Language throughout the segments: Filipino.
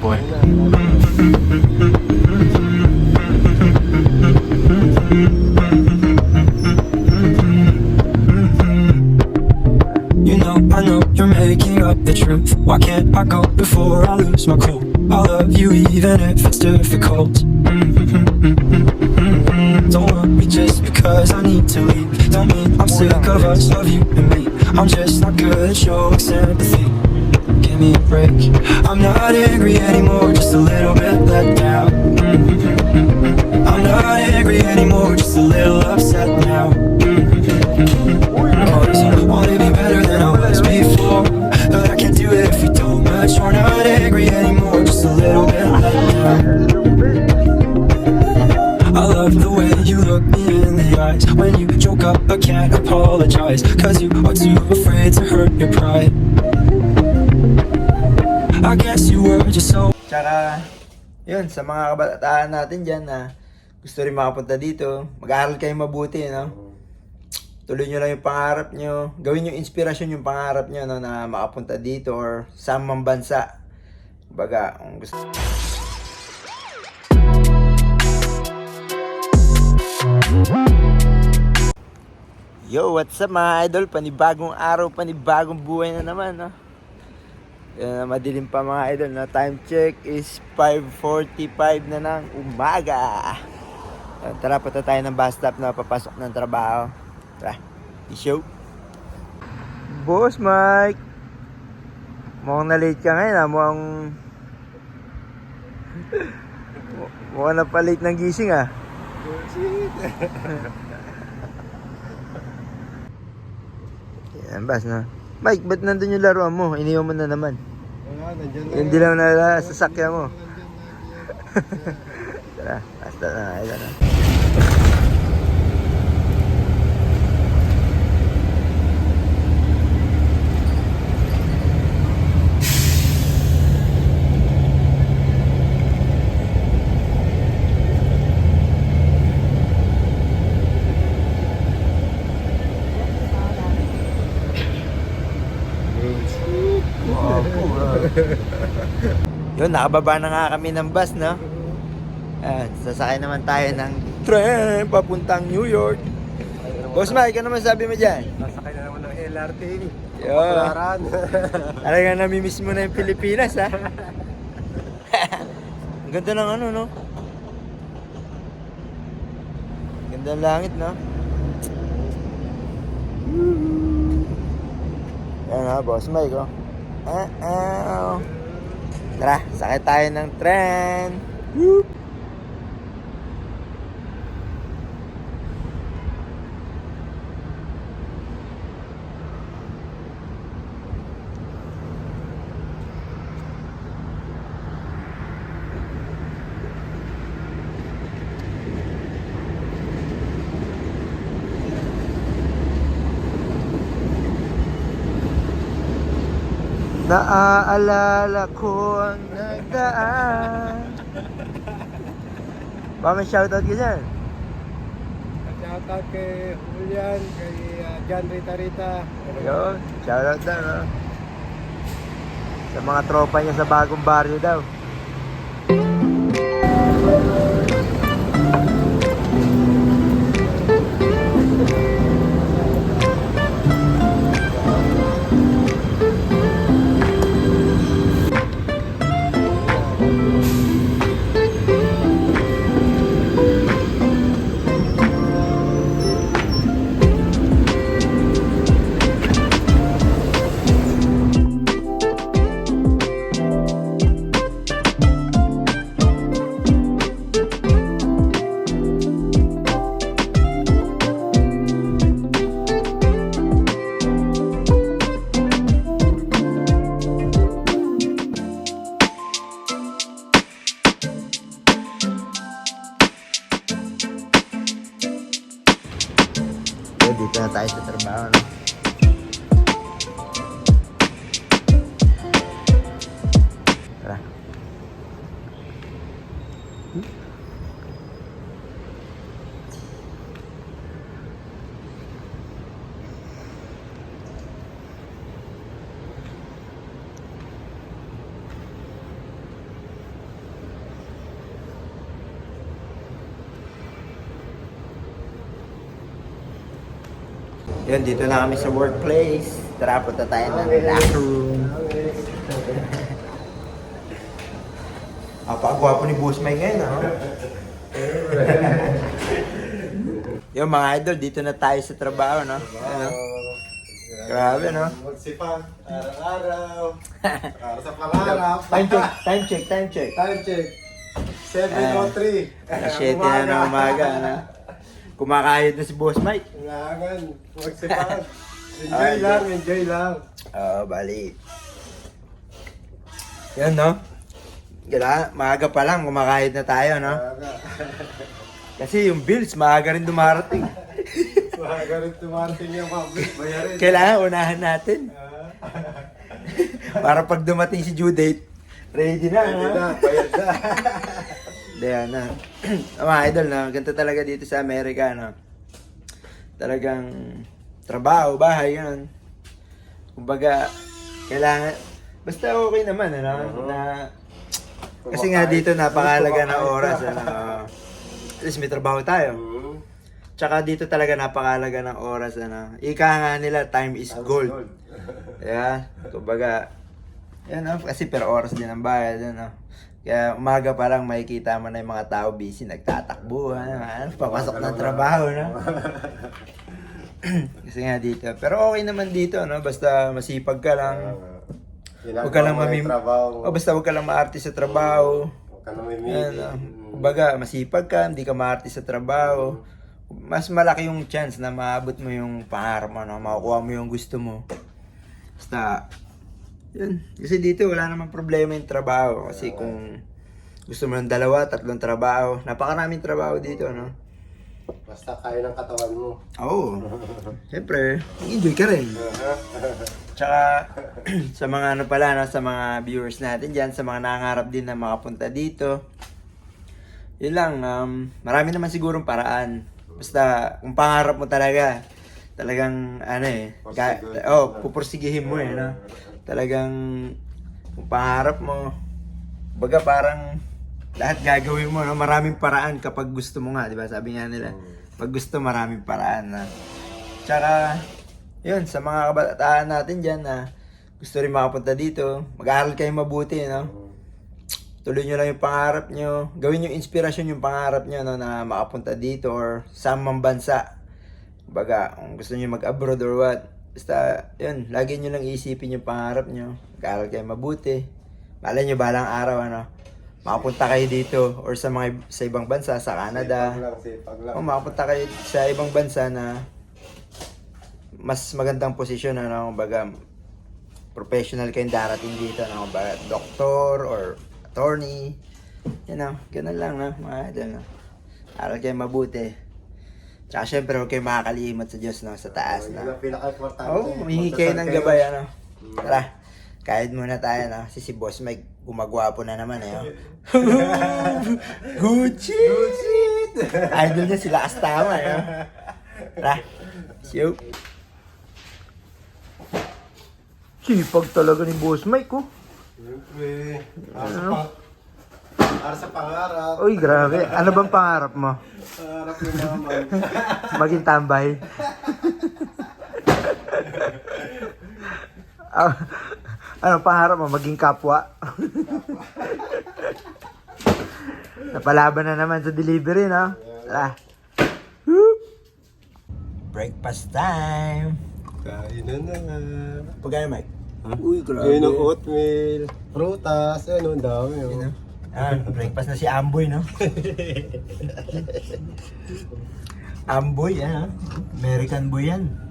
boy. You know, I know you're making up the truth. Why can't I go before I lose my cool? I love you even if it's difficult. Don't worry just because I need to leave. Don't mean I'm sick of us, love you and me. I'm just not good at showing sympathy. Give me a break. I'm not angry anymore, just a little bit let down. Mm-hmm. I'm not angry anymore, just a little upset now. Mm-hmm. Cause I wanna be better than I was before. But I can't do it if we don't match. We're not angry anymore, just a little bit let down. I love the way you look me in the eyes. When you joke up, I can't apologize. Cause you are too afraid to hurt your pride Tsaka, yun, sa mga kabataan natin dyan na gusto rin makapunta dito, mag-aaral kayo mabuti, no? Tuloy nyo lang yung pangarap nyo. Gawin yung inspirasyon yung pangarap nyo, no, na makapunta dito or sa mang bansa. Baga, kung gusto... Yo, what's up mga idol? Panibagong araw, panibagong buhay na naman, no? Yan, madilim pa mga idol na time check is 5.45 na ng umaga. Yan, Tara, punta tayo ng bus stop na papasok ng trabaho. Tara, i-show. Boss Mike! Mukhang na-late ka ngayon ah. Mukhang... Mukhang na pa late ng gising ah. Yan, bas na. Mike, ba't nandun yung laruan mo? Iniwan mo na naman. Wala, nandyan na. Hindi lang na sasakyan mo. Tara, basta na. Ito na. Yun, nakababa na nga kami ng bus, no? At sasakay naman tayo ng tren papuntang New York. Boss Mike, ano masabi mo dyan? Nasakay na naman ng LRT. Yo. Kapularan. Talagang namimiss mo na yung Pilipinas, ha? Ang ganda ng ano, no? Ganda ng langit, no? Yan ha, boss Mike, oh. Ah. Tara, sakay tayo ng tren. Woo! Naaalala ko ang nagdaan. Ba may shoutout ka dyan? Shoutout kay Julian, kay uh, John Rita Rita. Yun, shoutout daw, no? Sa mga tropa niya sa bagong baryo daw. Yun, dito na kami sa workplace. Tara, punta tayo ng locker room. Apakagwapo ni Boss Mike ngayon, ah. Yung mga idol, dito na tayo sa trabaho, no? Ano? Grabe, no? Magsipag, araw-araw. Para sa pangarap. Time check, time check, time check. Time check. 7.03. Alas 7 na ng umaga, ano? Kumakayod na si Boss Mike. Kailangan. Magsipag. Enjoy lang, enjoy lang. Oo, bali. Yan, no? Kailangan, maaga pa lang, kumakayod na tayo, no? Kasi yung bills, maaga rin dumarating. Maaga rin tumarating yung public bayarin. Kailangan unahan natin. Para pag dumating si due date, ready na, no? na, bayad na. Kaya na. Mga idol, no? Ganito talaga dito sa Amerika, no? Talagang trabaho, bahay, yun. Kumbaga, kailangan, basta okay naman, ano? Na, kasi nga dito napakalaga ng oras, ano? At least may trabaho tayo. Hmm. Tsaka dito talaga napakalaga ng oras, ano? Ika nga nila, time is gold. Yeah, kumbaga, yan no? kasi per oras din ang bayad, ano? Kaya umaga pa lang makikita mo na yung mga tao busy, nagtatakbo, ano, ano, papasok ng trabaho, no? kasi nga dito. Pero okay naman dito, no? Basta masipag ka lang. Huwag ka lang mamim... Trabaho. O basta huwag ka lang maarte sa trabaho. Huwag ka na mamimili. No? Kumbaga, masipag ka, hindi ka maarte sa trabaho. Mas malaki yung chance na maabot mo yung pangarap mo, no? makukuha mo yung gusto mo. Basta, yun. Kasi dito wala namang problema yung trabaho. Kasi kung gusto mo ng dalawa, tatlong trabaho, napakaraming trabaho dito, no? Basta kaya ng katawan mo. Oo. Siyempre, enjoy ka rin. Tsaka, sa mga ano pala, no, sa mga viewers natin dyan, sa mga nangarap din na makapunta dito, yun lang, um, marami naman sigurong paraan. Basta, kung pangarap mo talaga, talagang, ano eh, ga- oh, pupursigihin mo eh, no? Talagang, kung pangarap mo, baga parang, lahat gagawin mo, no? Maraming paraan kapag gusto mo nga, di ba? Sabi nga nila, pag gusto, maraming paraan, na. Tsaka, yun, sa mga kabataan natin dyan na gusto rin makapunta dito, mag-aaral kayo mabuti, no? Tuloy nyo lang yung pangarap nyo. Gawin yung inspirasyon yung pangarap nyo no, na makapunta dito or sa mang bansa. Baga, kung gusto nyo mag-abroad or what. Basta, yun, lagi nyo lang isipin yung pangarap nyo. Mag-aaral kayo mabuti. Malay nyo balang araw, ano, makapunta kayo dito or sa mga sa ibang bansa, sa Canada. Sipag lang, sipag lang. O makapunta kayo sa ibang bansa na mas magandang posisyon ano, kumbaga professional kayong darating dito, ano, kumbaga doktor or attorney. Yan know, ganun lang, no, mga idol, no. Aral kayo mabuti. Tsaka syempre, huwag kayo makakalimot sa Diyos, no, sa taas, Yun no. ang pinaka-importante. Oo, oh, humingi kayo ng gabay, ano. Tara, kahit muna tayo, no. Kasi si Boss Mike, gumagwapo na naman, eh. oh. Gucci! Gucci! Idol niya sila Astama, eh. oh. Tara, siyo. Sipag talaga ni Boss Mike, oh. Siyempre. Para sa, Ano? pang- para sa pangarap. Uy, grabe. Ano bang pangarap mo? Pangarap ni mama. Maging tambay? Ah, ano pangarap mo? Maging kapwa? Napalaban na naman sa delivery, no? Tara. Whoop. Breakfast time. Kain na na. Pagkano, Mike? Uy, Ngayon ng oatmeal, prutas, ano, ang dami. Oh. Yun, no? Ah, breakfast na si Amboy, no? Amboy, ah. American boy yan.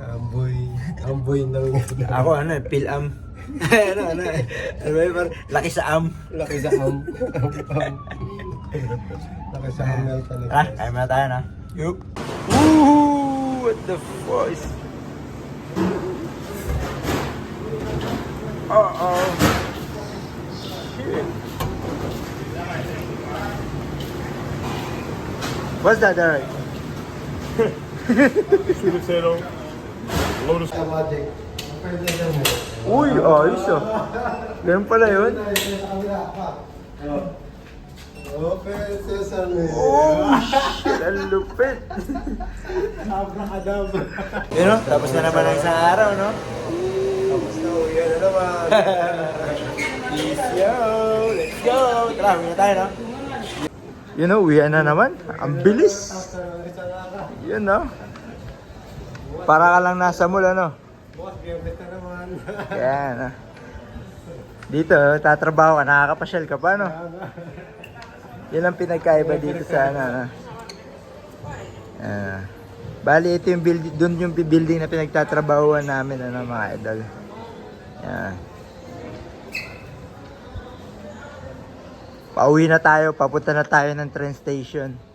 Amboy, amboy ng Ako, ano, eh, Pilam. ano, ano, eh. ano ba yun, laki sa am. laki sa am. am. laki sa amel talaga. Tara, kaya muna tayo na. Yup. Woohoo! What the fuck? Uh-oh. Shit. What's that, Derek? Kamadik. Pwede mo. Uy, ayos ah. Ganun pala yun. Open sesame. Oh, shit, ang lupit. Abracadabra. Yun no? Tapos na naman ang isang araw, no? Tapos na, uwi na naman. Peace yo! Let's go! Tara, uwi na tayo, no? Yun know, uwi na naman. Ang bilis. Yun, no? Para ka lang nasa mall, ano? Bukas, biyernes na naman. Yan, ah. Dito, tatrabaho ka, nakakapasyal ka pa, no? Yun ang pinagkaiba dito sa, ano, ano. Ah. bali, ito yung building, doon yung building na pinagtatrabahuan namin, ano, mga idol. Yan. Pauwi na tayo, papunta na tayo ng train station.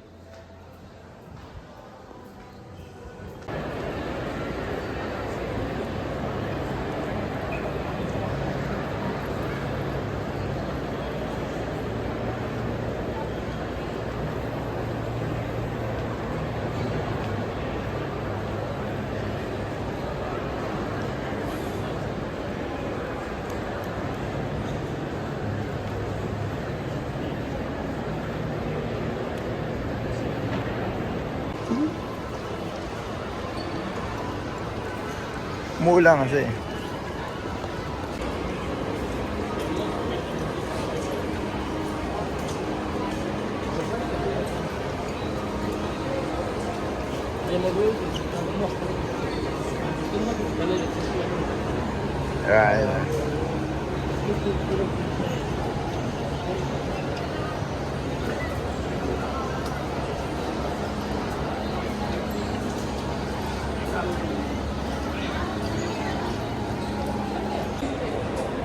Mui lang kasi. Right.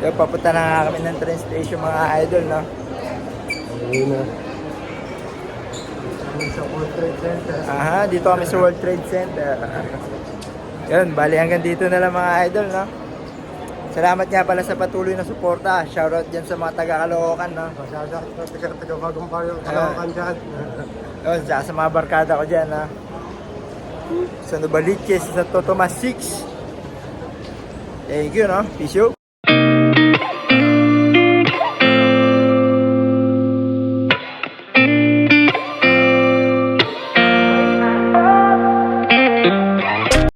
Yung papunta na nga kami ng train station mga idol, no? Uwi na. Sa World Trade Center. Aha, dito kami sa World Trade Center. Yun, bali hanggang dito na lang mga idol, no? Salamat nga pala sa patuloy na suporta. Shoutout dyan sa mga taga-Caloocan, no? Pasada ka taga taga bagong payo. Kalawakan dyan. Yun, tsaka sa mga barkada ko dyan, no? Sa Novaliches, sa Totomas 6. Thank you, no? Peace out.